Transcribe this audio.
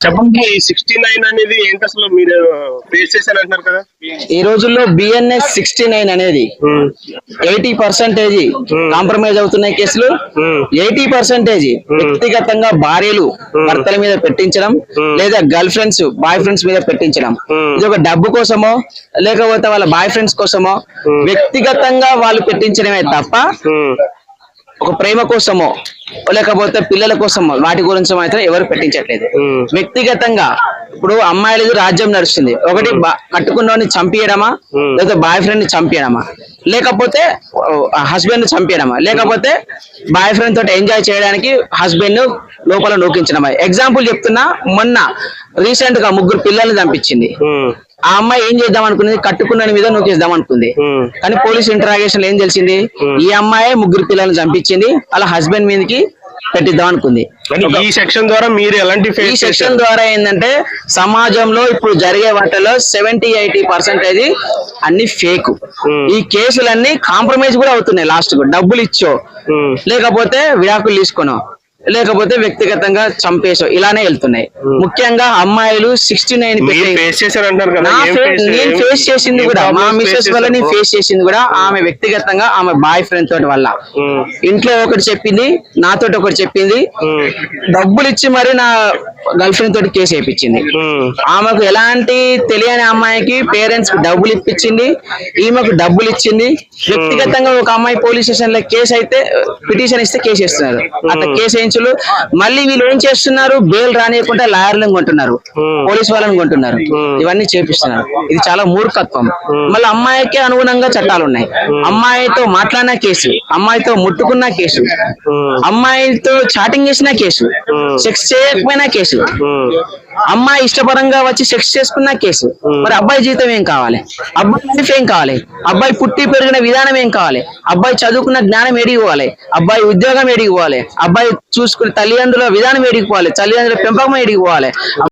చెప్పండి sixty nine అనేది ఏంటి అసలు మీరు ఫేస్ చేశారు అంటున్నారు కదా? ఈ రోజుల్లో బిఎన్ఎస్ సిక్స్టీ నైన్ అనేది ఎయిటీ పర్సెంటేజ్ కాంప్రమైజ్ అవుతున్నాయి కేసులు. ఎయిటీ పర్సెంటేజ్ వ్యక్తిగతంగా భార్యలు భర్తల మీద పెట్టించడం లేదా గర్ల్ ఫ్రెండ్స్ బాయ్ ఫ్రెండ్స్ మీద పెట్టించడం. ఇది ఒక డబ్బు కోసమో లేకపోతే వాళ్ళ బాయ్ ఫ్రెండ్స్ కోసమో వ్యక్తిగతంగా వాళ్ళు పెట్టించడమే తప్ప ఒక ప్రేమ కోసమో లేకపోతే పిల్లల కోసమో వాటి గురించి మాత్రం ఎవరు పెట్టించట్లేదు. వ్యక్తిగతంగా ఇప్పుడు అమ్మాయిలది రాజ్యం నడుస్తుంది. ఒకటి బా- కట్టుకున్నవాడిని చంపియడమా? లేదా బాయ్ ఫ్రెండ్ని చంపియడమా? లేకపోతే హస్బెండ్ని చంపియడమా? లేకపోతే బాయ్ ఫ్రెండ్ తోటి ఎంజాయ్ చేయడానికి హస్బెండ్ లోపల నూకించడమా ఎగ్జాంపుల్ చెప్తున్నా మొన్న రీసెంట్గా ముగ్గురు పిల్లల్ని చంపించింది. ఆ అమ్మాయి ఏం చేద్దాం అనుకున్నది కట్టుకున్న మీద నూకేద్దాం అనుకుంది కానీ పోలీస్ ఇంటరాగేషన్ ఏం తెలిసింది? ఈ అమ్మాయి ముగ్గురు పిల్లల్ని చంపించింది. అలా హస్బెండ్ మీదకి పెట్టిద్దాం అనుకుంది ఈ సెక్షన్ ద్వారా మీరు ఎలాంటి ఈ సెక్షన్ ద్వారా ఏంటంటే సమాజంలో ఇప్పుడు జరిగే వాటిలో సెవెంటీ ఎయిటీ పర్సెంటేజ్ అన్ని ఫేక్ ఈ కేసులన్నీ కాంప్రమైజ్ కూడా అవుతున్నాయి లాస్ట్కు. డబ్బులు ఇచ్చో ఉమ్. లేకపోతే విడాకులు తీసుకోనో లేకపోతే వ్యక్తిగతంగా చంపేసో ఇలానే వెళ్తున్నాయి. ముఖ్యంగా అమ్మాయిలు సిక్స్టీ నైన్ ఫేస్ నేను చేసింది కూడా మా మిస్సెస్ వల్ల నేను? ఫేస్ చేసింది కూడా ఆమె వ్యక్తిగతంగా ఆమె బాయ్ ఫ్రెండ్ తోటి వల్ల. ఇంట్లో ఒకటి చెప్పింది నాతోటి ఒకటి చెప్పింది. డబ్బులు ఇచ్చి మరి నా గర్ల్ ఫ్రెండ్ తోటి కేసు వేయించింది. ఆమెకు ఎలాంటి తెలియని అమ్మాయికి పేరెంట్స్ డబ్బులు ఇప్పించింది ఈమెకు డబ్బులు ఇచ్చింది. వ్యక్తిగతంగా ఒక అమ్మాయి పోలీస్ స్టేషన్లో కేసు అయితే పిటిషన్ ఇస్తే కేసు వేస్తున్నారు అట్లా కేసు వేయించులు మళ్ళీ వీళ్ళు ఏం చేస్తున్నారు? బెయిల్ రానియకుండా లాయర్లను కొంటున్నారు. పోలీస్ వాళ్ళని కొంటున్నారు. ఇవన్నీ చేపిస్తున్నారు. ఇది చాలా మూర్ఖత్వం. మళ్ళీ అమ్మాయికి అనుగుణంగా చట్టాలు ఉన్నాయి అమ్మాయితో మాట్లాడిన కేసు అమ్మాయితో ముట్టుకున్న కేసు. అమ్మాయితో చాటింగ్ చేసిన కేసు సెక్స్ చేయకపోయినా కేసు. అమ్మాయి ఇష్టపరంగా వచ్చి సెక్స్ చేసుకున్న కేసు. మరి అబ్బాయి జీవితం ఏం కావాలి? అబ్బాయి లైఫ్ ఏం కావాలి? అబ్బాయి పుట్టి పెరిగిన విధానం ఏం కావాలి? అబ్బాయి చదువుకున్న జ్ఞానం ఏడికి పోవాలి అబ్బాయి ఉద్యోగం ఏడికి పోవాలి అబ్బాయి చూసుకుని తల్లిదండ్రుల విధానం ఏడికి పోవాలి తల్లిదండ్రుల పెంపకం ఏడికి పోవాలి.